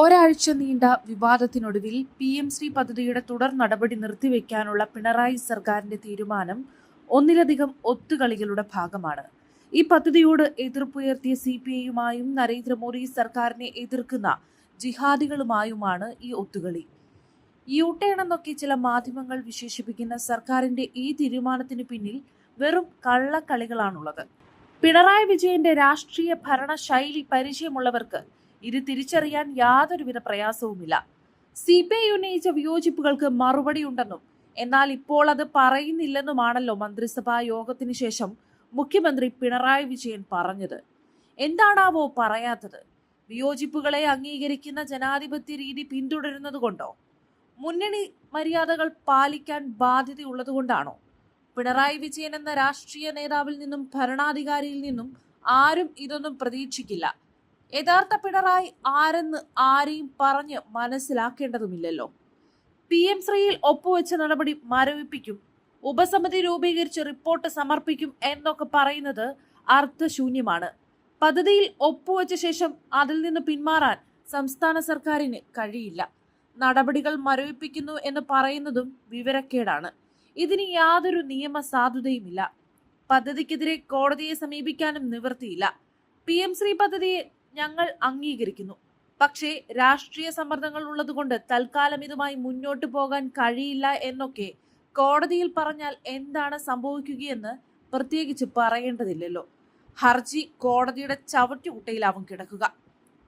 ഒരാഴ്ച നീണ്ട വിവാദത്തിനൊടുവിൽ P M Shri പദ്ധതിയുടെ തുടർ നടപടി നിർത്തിവെക്കാനുള്ള പിണറായി സർക്കാരിന്റെ തീരുമാനം ഒന്നിലധികം ഒത്തുകളികളുടെ ഭാഗമാണ്. ഈ പദ്ധതിയോട് എതിർപ്പുയർത്തിയ സി പി ഐയുമായും നരേന്ദ്രമോദി സർക്കാരിനെ എതിർക്കുന്ന ജിഹാദികളുമായുമാണ് ഈ ഒത്തുകളി. യൂട്ടേൺ എന്നൊക്കെ ചില മാധ്യമങ്ങൾ വിശേഷിപ്പിക്കുന്ന സർക്കാരിന്റെ ഈ തീരുമാനത്തിന് പിന്നിൽ വെറും കള്ളക്കളികളാണുള്ളത്. പിണറായി വിജയന്റെ രാഷ്ട്രീയ ഭരണശൈലി പരിചയമുള്ളവർക്ക് ഇത് തിരിച്ചറിയാൻ യാതൊരുവിധ പ്രയാസവുമില്ല. സി പി ഐ ഉന്നയിച്ച വിയോജിപ്പുകൾക്ക് മറുപടിയുണ്ടെന്നും എന്നാൽ ഇപ്പോൾ അത് പറയുന്നില്ലെന്നുമാണല്ലോ മന്ത്രിസഭാ യോഗത്തിന് ശേഷം മുഖ്യമന്ത്രി പിണറായി വിജയൻ പറഞ്ഞത്. എന്താണാവോ പറയാത്തത്? വിയോജിപ്പുകളെ അംഗീകരിക്കുന്ന ജനാധിപത്യ രീതി പിന്തുടരുന്നത് കൊണ്ടോ മുന്നണി മര്യാദകൾ പാലിക്കാൻ ബാധ്യതയുള്ളതുകൊണ്ടാണോ? പിണറായി വിജയൻ എന്ന രാഷ്ട്രീയ നേതാവിൽ നിന്നും ഭരണാധികാരിയിൽ നിന്നും ആരും ഇതൊന്നും പ്രതീക്ഷിക്കില്ല. യഥാർത്ഥ പിണറായി ആരെന്ന് ആരെയും പറഞ്ഞ് മനസ്സിലാക്കേണ്ടതുമില്ലല്ലോ. പി എം ശ്രീയിൽ ഒപ്പുവെച്ച നടപടി മരവിപ്പിക്കും. ഉപസമിതി രൂപീകരിച്ച് റിപ്പോർട്ട് സമർപ്പിക്കും എന്നൊക്കെ പറയുന്നത് അർത്ഥശൂന്യമാണ് പദ്ധതിയിൽ ഒപ്പുവെച്ച ശേഷം അതിൽ നിന്ന് പിന്മാറാൻ സംസ്ഥാന സർക്കാരിന് കഴിയില്ല. നടപടികൾ മരവിപ്പിക്കുന്നു എന്ന് പറയുന്നതും വിവരക്കേടാണ്. ഇതിന് യാതൊരു നിയമ സാധുതയുമില്ല. പദ്ധതിക്കെതിരെ കോടതിയെ സമീപിക്കാനും നിവൃത്തിയില്ല. പി എം ശ്രീ പദ്ധതിയെ ഞങ്ങൾ അംഗീകരിക്കുന്നു. പക്ഷേ രാഷ്ട്രീയ സമ്മർദ്ദങ്ങൾ ഉള്ളതുകൊണ്ട് തൽക്കാലം ഇതുമായി മുന്നോട്ട് പോകാൻ കഴിയില്ല എന്നൊക്കെ കോടതിയിൽ പറഞ്ഞാൽ എന്താണ് സംഭവിക്കുകയെന്ന് പ്രത്യേകിച്ച് പറയേണ്ടതില്ലല്ലോ. ഹർജി കോടതിയുടെ ചവറ്റുകുട്ടയിലാവും കിടക്കുക.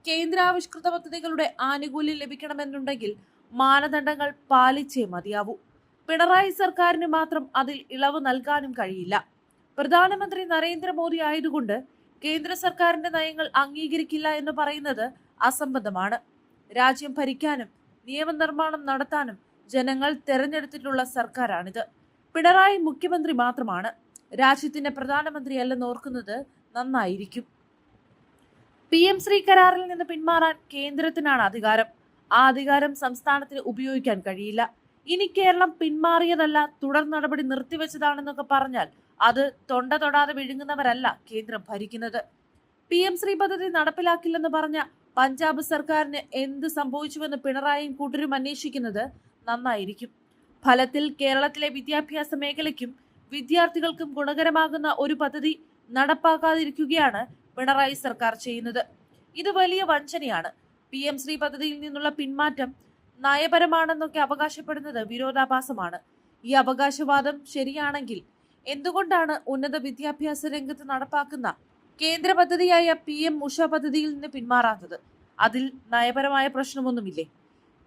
കേന്ദ്രാവിഷ്കൃത പദ്ധതികളുടെ ആനുകൂല്യം ലഭിക്കണമെന്നുണ്ടെങ്കിൽ മാനദണ്ഡങ്ങൾ പാലിച്ചേ മതിയാവൂ. പിണറായി സർക്കാരിന് മാത്രം അതിൽ ഇളവ് നൽകാനും കഴിയില്ല. പ്രധാനമന്ത്രി നരേന്ദ്രമോദി ആയതുകൊണ്ട് കേന്ദ്ര സർക്കാരിന്റെ നയങ്ങൾ അംഗീകരിക്കില്ല എന്ന് പറയുന്നത് അസംബന്ധമാണ്. രാജ്യം ഭരിക്കാനും നിയമനിർമ്മാണം നടത്താനും ജനങ്ങൾ തെരഞ്ഞെടുത്തിട്ടുള്ള സർക്കാരാണിത്. പിണറായി മുഖ്യമന്ത്രി മാത്രമാണ് രാജ്യത്തിന്റെ പ്രധാനമന്ത്രി പ്രധാനമന്ത്രിയല്ലെന്ന് ഓർക്കുന്നത് നന്നായിരിക്കും. പി എം ശ്രീ കരാറിൽ നിന്ന് പിന്മാറാൻ കേന്ദ്രത്തിനാണ് അധികാരം. ആ അധികാരം സംസ്ഥാനത്തിന് ഉപയോഗിക്കാൻ കഴിയില്ല. ഇനി കേരളം പിന്മാറിയതല്ല തുടർ നടപടി നിർത്തിവെച്ചതാണെന്നൊക്കെ പറഞ്ഞാൽ അത് തൊണ്ട തൊടാതെ വിഴുങ്ങുന്നവരല്ല കേന്ദ്രം ഭരിക്കുന്നത്. പി എം ശ്രീ പദ്ധതി നടപ്പിലാക്കില്ലെന്ന് പറഞ്ഞ പഞ്ചാബ് സർക്കാരിന് എന്ത് സംഭവിച്ചുവെന്ന് പിണറായിയും കൂട്ടരും അന്വേഷിക്കുന്നത് നന്നായിരിക്കും. ഫലത്തിൽ കേരളത്തിലെ വിദ്യാഭ്യാസ മേഖലയ്ക്കും വിദ്യാർത്ഥികൾക്കും ഗുണകരമാകുന്ന ഒരു പദ്ധതി നടപ്പാക്കാതിരിക്കുകയാണ് പിണറായി സർക്കാർ ചെയ്യുന്നത്. ഇത് വലിയ വഞ്ചനയാണ്. പി എം ശ്രീ പദ്ധതിയിൽ നിന്നുള്ള പിന്മാറ്റം നയപരമാണെന്നൊക്കെ അവകാശപ്പെടുന്നത് വിരോധാഭാസമാണ്. ഈ അവകാശവാദം ശരിയാണെങ്കിൽ എന്തുകൊണ്ടാണ് ഉന്നത വിദ്യാഭ്യാസ രംഗത്ത് നടപ്പാക്കുന്ന കേന്ദ്ര പദ്ധതിയായ പി എം ഉഷ പദ്ധതിയിൽ നിന്ന് പിന്മാറാത്തത്? അതിൽ നയപരമായ പ്രശ്നമൊന്നുമില്ലേ?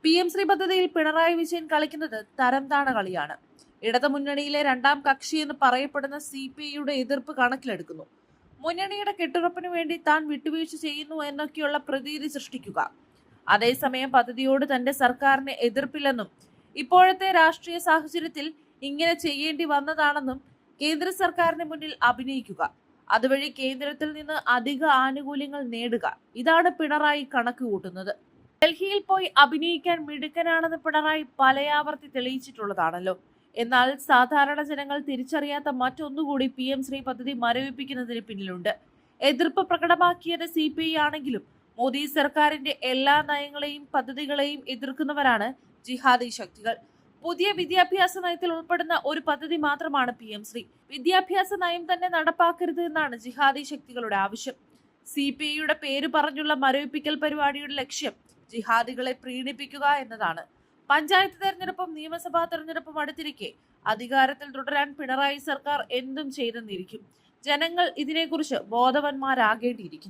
പി എം ശ്രീ പദ്ധതിയിൽ പിണറായി വിജയൻ കളിക്കുന്നത് തരംതാണ കളിയാണ്. ഇടതുമുന്നണിയിലെ രണ്ടാം കക്ഷി എന്ന് പറയപ്പെടുന്ന സി പി ഐയുടെ എതിർപ്പ് കണക്കിലെടുക്കുന്നു. മുന്നണിയുടെ കെട്ടുറപ്പിനു വേണ്ടി താൻ വിട്ടുവീഴ്ച ചെയ്യുന്നു എന്നൊക്കെയുള്ള പ്രതീതി സൃഷ്ടിക്കുക. അതേസമയം പദ്ധതിയോട് തന്റെ സർക്കാരിന് എതിർപ്പില്ലെന്നും ഇപ്പോഴത്തെ രാഷ്ട്രീയ സാഹചര്യത്തിൽ ഇങ്ങനെ ചെയ്യേണ്ടി വന്നതാണെന്നും കേന്ദ്ര സർക്കാരിന് മുന്നിൽ അഭിനയിക്കുക. അതുവഴി കേന്ദ്രത്തിൽ നിന്ന് അധിക ആനുകൂല്യങ്ങൾ നേടുക. ഇതാണ് പിണറായി കണക്ക് കൂട്ടുന്നത്. ഡൽഹിയിൽ പോയി അഭിനയിക്കാൻ മിടുക്കനാണെന്ന് പിണറായി പലയാവർത്തി തെളിയിച്ചിട്ടുള്ളതാണല്ലോ. എന്നാൽ സാധാരണ ജനങ്ങൾ തിരിച്ചറിയാത്ത മറ്റൊന്നുകൂടി പി എം ശ്രീ പദ്ധതി മരവിപ്പിക്കുന്നതിന് പിന്നിലുണ്ട്. എതിർപ്പ് പ്രകടമാക്കിയത് സി പി ഐ ആണെങ്കിലും മോദി സർക്കാരിന്റെ എല്ലാ നയങ്ങളെയും പദ്ധതികളെയും എതിർക്കുന്നവരാണ് ജിഹാദി ശക്തികൾ. പുതിയ വിദ്യാഭ്യാസ നയത്തിൽ ഉൾപ്പെടുന്ന ഒരു പദ്ധതി മാത്രമാണ് പി എം ശ്രീ. വിദ്യാഭ്യാസ നയം തന്നെ നടപ്പാക്കരുത് എന്നാണ് ജിഹാദി ശക്തികളുടെ ആവശ്യം. സി പി ഐയുടെ പേര് പറഞ്ഞുള്ള മരവിപ്പിക്കൽ പരിപാടിയുടെ ലക്ഷ്യം ജിഹാദികളെ പ്രീണിപ്പിക്കുക എന്നതാണ്. പഞ്ചായത്ത് തെരഞ്ഞെടുപ്പും നിയമസഭാ തെരഞ്ഞെടുപ്പും അടുത്തിരിക്കെ അധികാരത്തിൽ തുടരാൻ പിണറായി സർക്കാർ എന്തും ചെയ്തെന്നിരിക്കും. ജനങ്ങൾ ഇതിനെക്കുറിച്ച് ബോധവാന്മാരാകേണ്ടിയിരിക്കുന്നു.